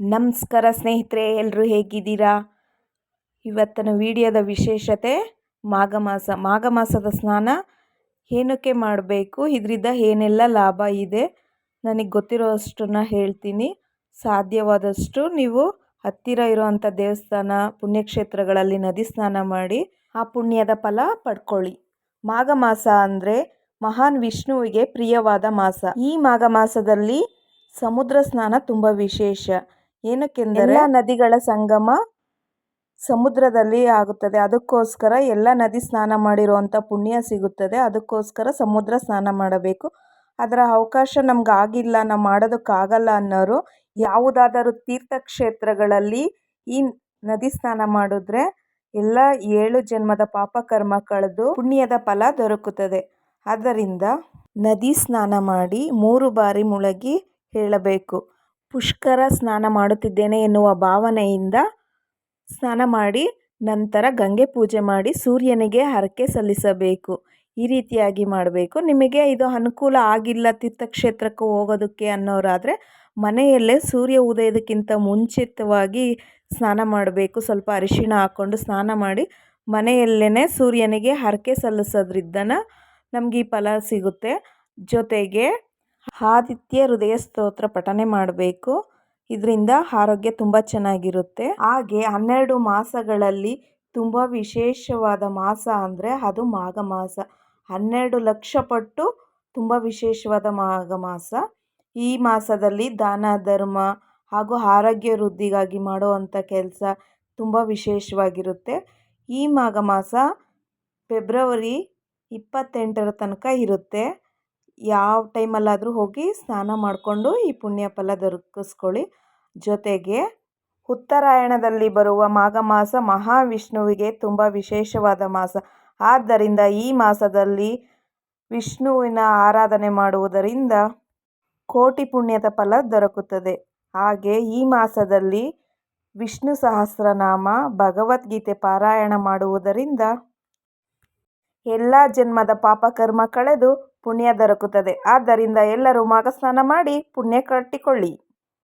ನಮಸ್ಕಾರ ಸ್ನೇಹಿತರೆ ಎಲ್ಲರೂ ಹೇಗಿದ್ದೀರಾ? ಇವತ್ತಿನ ವಿಡಿಯೋದ ವಿಶೇಷತೆ ಮಾಘ ಮಾಸ ಸ್ನಾನ ಏನಕ್ಕೆ ಮಾಡಬೇಕು, ಇದರಿಂದ ಏನೆಲ್ಲ ಲಾಭ ಇದೆ ನನಗೆ ಗೊತ್ತಿರೋ ಹೇಳ್ತೀನಿ. ಸಾಧ್ಯವಾದಷ್ಟು ನೀವು ಹತ್ತಿರ ಇರುವಂಥ ದೇವಸ್ಥಾನ, ಪುಣ್ಯಕ್ಷೇತ್ರಗಳಲ್ಲಿ ನದಿ ಸ್ನಾನ ಮಾಡಿ, ಆ ಪುಣ್ಯದ ಫಲ ಪಡ್ಕೊಳ್ಳಿ. ಮಾಘ ಮಾಸ ಅಂದರೆ ಮಹಾನ್ ವಿಷ್ಣುವಿಗೆ ಪ್ರಿಯವಾದ ಮಾಸ. ಈ ಮಾಘ ಮಾಸದಲ್ಲಿ ಸಮುದ್ರ ಸ್ನಾನ ತುಂಬ ವಿಶೇಷ. ಏನಕ್ಕೆಂದರೆ ನದಿಗಳ ಸಂಗಮ ಸಮುದ್ರದಲ್ಲಿ ಆಗುತ್ತದೆ. ಅದಕ್ಕೋಸ್ಕರ ಎಲ್ಲ ನದಿ ಸ್ನಾನ ಮಾಡಿರುವಂಥ ಪುಣ್ಯ ಸಿಗುತ್ತದೆ. ಅದಕ್ಕೋಸ್ಕರ ಸಮುದ್ರ ಸ್ನಾನ ಮಾಡಬೇಕು. ಅದರ ಅವಕಾಶ ನಮ್ಗೆ ಆಗಿಲ್ಲ ನಾವು ಮಾಡೋದಕ್ಕಾಗಲ್ಲ ಅನ್ನೋರು ಯಾವುದಾದರೂ ತೀರ್ಥಕ್ಷೇತ್ರಗಳಲ್ಲಿ ಈ ನದಿ ಸ್ನಾನ ಮಾಡಿದ್ರೆ ಎಲ್ಲ ಏಳು ಜನ್ಮದ ಪಾಪ ಕರ್ಮ ಕಳೆದು ಪುಣ್ಯದ ಫಲ ದೊರಕುತ್ತದೆ. ಆದ್ದರಿಂದ ನದಿ ಸ್ನಾನ ಮಾಡಿ ಮೂರು ಬಾರಿ ಮುಳುಗಿ ಹೇಳಬೇಕು. ಪುಷ್ಕರ ಸ್ನಾನ ಮಾಡುತ್ತಿದ್ದೇನೆ ಎನ್ನುವ ಭಾವನೆಯಿಂದ ಸ್ನಾನ ಮಾಡಿ ನಂತರ ಗಂಗೆ ಪೂಜೆ ಮಾಡಿ ಸೂರ್ಯನಿಗೆ ಹರಕೆ ಸಲ್ಲಿಸಬೇಕು. ಈ ರೀತಿಯಾಗಿ ಮಾಡಬೇಕು. ನಿಮಗೆ ಇದು ಅನುಕೂಲ ಆಗಿಲ್ಲ ತೀರ್ಥಕ್ಷೇತ್ರಕ್ಕೆ ಹೋಗೋದಕ್ಕೆ ಅನ್ನೋರಾದರೆ ಮನೆಯಲ್ಲೇ ಸೂರ್ಯ ಉದಯದಕ್ಕಿಂತ ಮುಂಚಿತವಾಗಿ ಸ್ನಾನ ಮಾಡಬೇಕು. ಸ್ವಲ್ಪ ಅರಿಶಿಣ ಹಾಕ್ಕೊಂಡು ಸ್ನಾನ ಮಾಡಿ ಮನೆಯಲ್ಲೇ ಸೂರ್ಯನಿಗೆ ಹರಕೆ ಸಲ್ಲಿಸೋದ್ರಿಂದ ನಮಗೆ ಈ ಫಲ ಸಿಗುತ್ತೆ. ಜೊತೆಗೆ ಆದಿತ್ಯ ಹೃದಯ ಸ್ತೋತ್ರ ಪಠನೆ ಮಾಡಬೇಕು. ಇದರಿಂದ ಆರೋಗ್ಯ ತುಂಬ ಚೆನ್ನಾಗಿರುತ್ತೆ. ಹಾಗೆ ಹನ್ನೆರಡು ಮಾಸಗಳಲ್ಲಿ ತುಂಬ ವಿಶೇಷವಾದ ಮಾಸ ಅಂದರೆ ಅದು ಮಾಘ ಮಾಸ. ಹನ್ನೆರಡು ಲಕ್ಷ ಪಟ್ಟು ತುಂಬ ವಿಶೇಷವಾದ ಮಾಘ ಮಾಸ. ಈ ಮಾಸದಲ್ಲಿ ದಾನ, ಧರ್ಮ ಹಾಗೂ ಆರೋಗ್ಯ ವೃದ್ಧಿಗಾಗಿ ಮಾಡುವಂಥ ಕೆಲಸ ತುಂಬ ವಿಶೇಷವಾಗಿರುತ್ತೆ. ಈ ಮಾಘ ಮಾಸ ಫೆಬ್ರವರಿ ಇಪ್ಪತ್ತೆಂಟರ ತನಕ ಇರುತ್ತೆ. ಯಾವ ಟೈಮಲ್ಲಾದರೂ ಹೋಗಿ ಸ್ನಾನ ಮಾಡಿಕೊಂಡು ಈ ಪುಣ್ಯ ಫಲ ದೊರಕಿಸ್ಕೊಳ್ಳಿ. ಜೊತೆಗೆ ಉತ್ತರಾಯಣದಲ್ಲಿ ಬರುವ ಮಾಘ ಮಾಸ ಮಹಾವಿಷ್ಣುವಿಗೆ ತುಂಬ ವಿಶೇಷವಾದ ಮಾಸ. ಆದ್ದರಿಂದ ಈ ಮಾಸದಲ್ಲಿ ವಿಷ್ಣುವಿನ ಆರಾಧನೆ ಮಾಡುವುದರಿಂದ ಕೋಟಿ ಪುಣ್ಯದ ಫಲ ದೊರಕುತ್ತದೆ. ಹಾಗೆ ಈ ಮಾಸದಲ್ಲಿ ವಿಷ್ಣು ಸಹಸ್ರನಾಮ, ಭಗವದ್ಗೀತೆ ಪಾರಾಯಣ ಮಾಡುವುದರಿಂದ ಎಲ್ಲ ಜನ್ಮದ ಪಾಪಕರ್ಮ ಕಳೆದು ಪುಣ್ಯ ದೊರಕುತ್ತದೆ. ಆದ್ದರಿಂದ ಎಲ್ಲರೂ ಮಾಘಸ್ನಾನ ಮಾಡಿ ಪುಣ್ಯ ಕಟ್ಟಿಕೊಳ್ಳಿ.